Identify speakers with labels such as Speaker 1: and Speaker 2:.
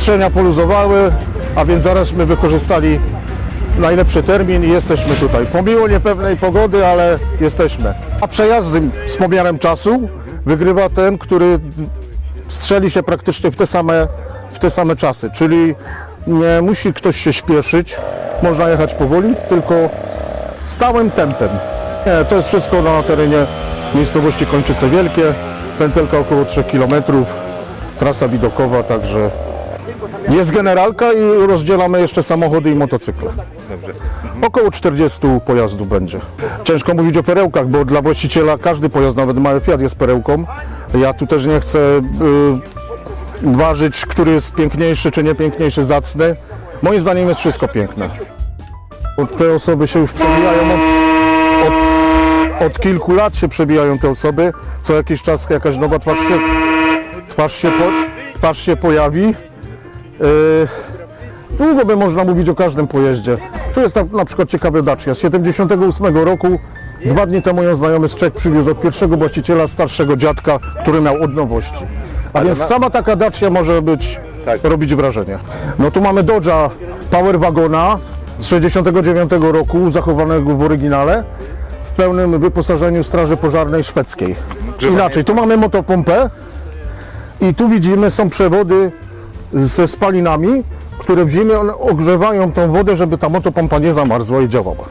Speaker 1: obostrzenia poluzowały, a więc zaraśmy wykorzystali najlepszy termin i jesteśmy tutaj. Pomimo niepewnej pogody, ale jesteśmy. A przejazdy z pomiarem czasu wygrywa ten, który strzeli się praktycznie w te same, w te same czasy, czyli nie musi ktoś się śpieszyć, można jechać powoli, tylko stałym tempem. Nie, to jest wszystko na terenie miejscowości Kończyce Wielkie, pętelka około 3 km, trasa widokowa, także jest generalka i rozdzielamy jeszcze samochody i motocykle.
Speaker 2: Dobrze.
Speaker 1: Około 40 pojazdów będzie. Ciężko mówić o perełkach, bo dla właściciela każdy pojazd, nawet mały Fiat jest perełką. Ja tu też nie chcę y, ważyć, który jest piękniejszy czy nie piękniejszy, zacny. Moim zdaniem jest wszystko piękne. Te osoby się już przebijają od, od, od kilku lat się przebijają te osoby. Co jakiś czas jakaś nowa twarz się, twarz się, po, twarz się pojawi. Y, Długo by można mówić o każdym pojeździe. Tu jest na, na przykład ciekawy Dacia z 78 roku. Dwa dni temu ją znajomy z Czech przywiózł od pierwszego właściciela, starszego dziadka, który miał od nowości. A więc
Speaker 2: ma-
Speaker 1: sama taka Dacia może być,
Speaker 2: Tak.
Speaker 1: robić wrażenie. No tu mamy Dodge'a Power Wagona z 69 roku, zachowanego w oryginale, w pełnym wyposażeniu Straży Pożarnej szwedzkiej. Inaczej, tu mamy motopompę i tu widzimy są przewody ze spalinami, które w zimie one ogrzewają tą wodę, żeby ta motopompa nie zamarzła i działała.